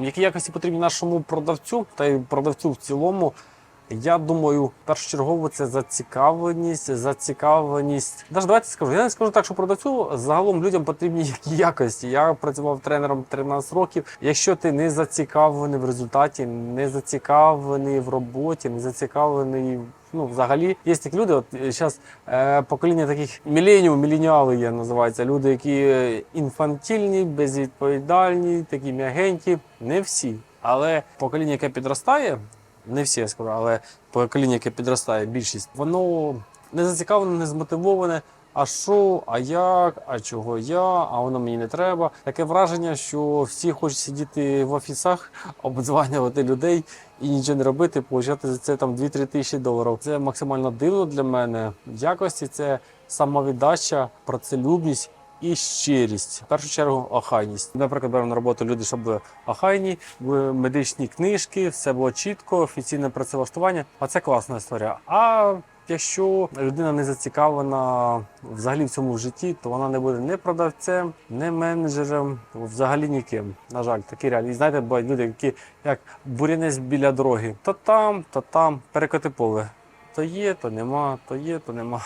Які якості потрібні нашому продавцю та й продавцю в цілому? Я думаю, першочергово це зацікавленість, зацікавленість. Навіть давайте скажу. Я не скажу так, що продавцю загалом людям потрібні які якості. Я працював тренером 13 років. Якщо ти не зацікавлений в результаті, не зацікавлений в роботі, не зацікавлений. Ну, взагалі, є такі люди. От зараз е, покоління таких міленіум, міленіали є, називаються. Люди, які е, інфантільні, безвідповідальні, такі м'ягенькі. Не всі. Але покоління, яке підростає, не всі я скажу, але покоління, яке підростає, більшість, воно не зацікавлене, не змотивоване. А що, а як, а чого я, а воно мені не треба. Таке враження, що всі хочуть сидіти в офісах, обдзванювати людей і нічого не робити, получати за це там 2-3 тисячі доларів. Це максимально дивно для мене. В якості це самовіддача, працелюбність і щирість. В першу чергу охайність. Наприклад, беремо на роботу люди, щоб були охайні, медичні книжки, все було чітко, офіційне працевлаштування. А це класна історія. А якщо людина не зацікавлена взагалі в цьому житті, то вона не буде ні продавцем, ні менеджером, взагалі ніким. На жаль, такі реалії. І знаєте, бувають люди, які як бурянець біля дороги. То там, то там, перекоти поле. То є, то нема, то є, то нема.